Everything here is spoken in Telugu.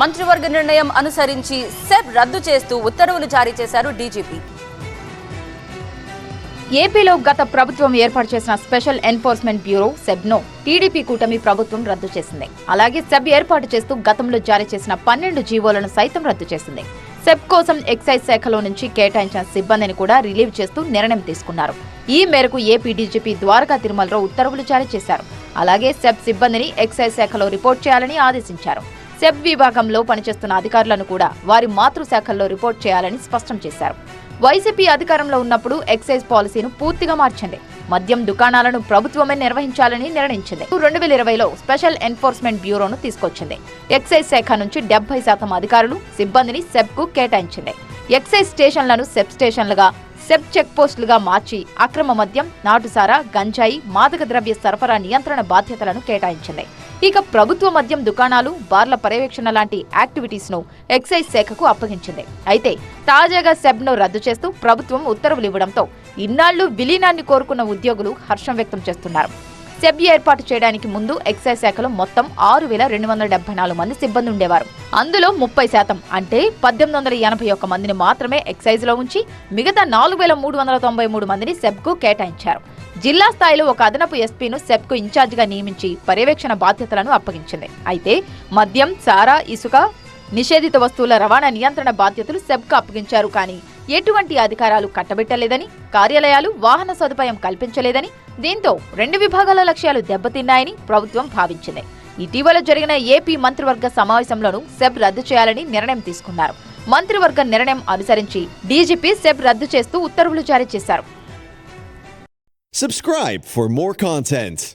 మంత్రివర్గ నిర్ణయం అనుసరించి సెబ్ రద్దు చేస్తూ ఉత్తర్వులు జారీ చేశారు డీజీపీ. ఏపీలో గత ప్రభుత్వం ఏర్పాటు చేసిన స్పెషల్ ఎన్ఫోర్స్మెంట్ బ్యూరో సెబ్ను టీడీపీ కూటమి ప్రభుత్వం రద్దు చేసింది. అలాగే సెబ్ ఏర్పాటు చేస్తూ గతంలో జారీ చేసిన పన్నెండు జీవోలను సైతం రద్దు చేసింది. సెబ్ కోసం ఎక్సైజ్ శాఖలో నుంచి కేటాయించిన సిబ్బందిని కూడా రిలీవ్ చేస్తూ నిర్ణయం తీసుకున్నారు. ఈ మేరకు ఏపీ డీజీపీ ద్వారకా తిరుమలరావు ఉత్తర్వులు జారీ చేశారు. అలాగే సెబ్ సిబ్బందిని ఎక్సైజ్ శాఖలో రిపోర్ట్ చేయాలని ఆదేశించారు. సెబ్ విభాగంలో పనిచేస్తున్న అధికారులను కూడా వారి మాతృశాఖల్లో రిపోర్ట్ చేయాలని స్పష్టం చేశారు. వైసీపీ అధికారంలో ఉన్నప్పుడు ఎక్సైజ్ పాలసీను పూర్తిగా మార్చింది. మద్యం దుకాణాలను ప్రభుత్వమే నిర్వహించాలని నిర్ణయించింది. రెండు వేల ఇరవైలో స్పెషల్ ఎన్ఫోర్స్మెంట్ బ్యూరోను తీసుకొచ్చింది. ఎక్సైజ్ శాఖ నుంచి డెబ్బై శాతం అధికారులు సిబ్బందిని సెబ్కు కేటాయించింది. ఎక్సైజ్ స్టేషన్లను సెబ్ స్టేషన్లుగా సెబ్ చెక్ పోస్టులుగా మార్చి అక్రమ మద్యం నాటుసారా గంజాయి మాదక ద్రవ్య సరఫరా నియంత్రణ బాధ్యతలను కేటాయించింది. ఇక ప్రభుత్వ మద్యం దుకాణాలు బార్ల పర్యవేక్షణ లాంటి యాక్టివిటీస్ను ఎక్సైజ్ శాఖకు అప్పగించింది. అయితే తాజాగా సెబ్ను రద్దు చేస్తూ ప్రభుత్వం ఉత్తర్వులు ఇవ్వడంతో ఇన్నాళ్ళు విలీనాన్ని కోరుకున్న ఉద్యోగులు హర్షం వ్యక్తం చేస్తున్నారు. సెబ్ ఏర్పాటు చేయడానికి ముందు ఎక్సైజ్ శాఖలో మొత్తం ఆరు వేల రెండు వందల డెబ్బై నాలుగు మంది సిబ్బంది ఉండేవారు అందులో ముప్పై శాతం అంటే పద్దెనిమిది వందల ఎనభై ఒక్క మందిని మాత్రమే ఎక్సైజ్లో ఉంచి మిగతా నాలుగు వేల మూడు వందల తొంభై మూడు మందిని సెబ్కు కేటాయించారు. జిల్లా స్థాయిలో ఒక అదనపు ఎస్పీను సెబ్కు ఇన్ఛార్జిగా నియమించి పర్యవేక్షణ బాధ్యతలను అప్పగించింది. అయితే మద్యం సారా ఇసుక నిషేధిత వస్తువుల రవాణా నియంత్రణ బాధ్యతలు సెబ్కు అప్పగించారు కానీ ఎటువంటి అధికారాలు కట్టబెట్టలేదని కార్యాలయాలు వాహన సదుపాయం కల్పించలేదని దీంతో రెండు విభాగాల లక్ష్యాలు దెబ్బతిన్నాయని ప్రభుత్వం భావించింది. ఇటీవల జరిగిన ఏపీ మంత్రివర్గ సమావేశంలోనూ సెబ్ రద్దు చేయాలని నిర్ణయం తీసుకున్నారు. మంత్రివర్గ నిర్ణయం అనుసరించి డీజీపీ సెబ్ రద్దు చేస్తూ ఉత్తర్వులు జారీ చేశారు. Subscribe for more content.